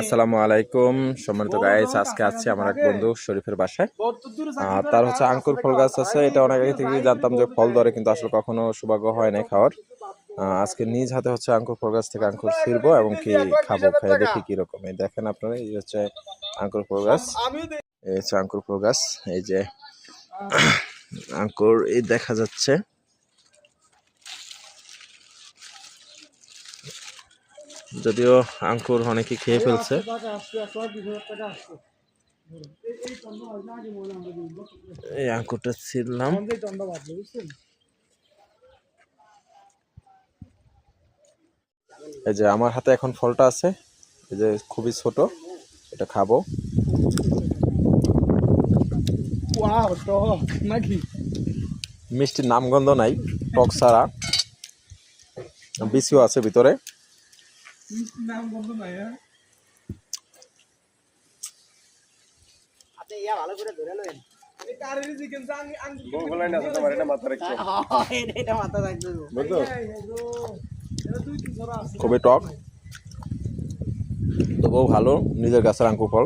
আসসালামু আলাইকুম। সম্মানিত গাইস আজকে আছি আমার এক বন্ধু শরীফের বাসায়। তার হচ্ছে আঙ্কুর ফল গাছ আছে এটা অনেক আগে থেকে জানতাম যে ফল ধরে কিন্তু আসলে কখনো সৌভাগ্য হয় নাই খাওয়ার। আজকে নিজ হাতে হচ্ছে আঙ্কুর ফল গাছ থেকে আঙ্কুর ছিড়বো এবং কি খাব খেয়ে দেখি কীরকম এই দেখেন আপনারা এই হচ্ছে আঙ্কুর ফল গাছ। এই হচ্ছে আঙ্কুর ফল গাছ এই যে আঙ্কুর এই দেখা যাচ্ছে। যদিও আঙ্কুর অনেকে খেয়ে ফেলছে। এই আঙ্কুরটা ছিলাম এই যে আমার হাতে এখন ফলটা আছে। এই যে খুবই ছোট এটা খাব। মিষ্টির নামগন্ধ নাই টক ছাড়া বিসিও আছে ভিতরে। নাম বন্ধ নাই হ্যাঁ ধরা আছে। খুবই টক। তবুও ভালো নিজের গাছের আঙ্কুর ফল।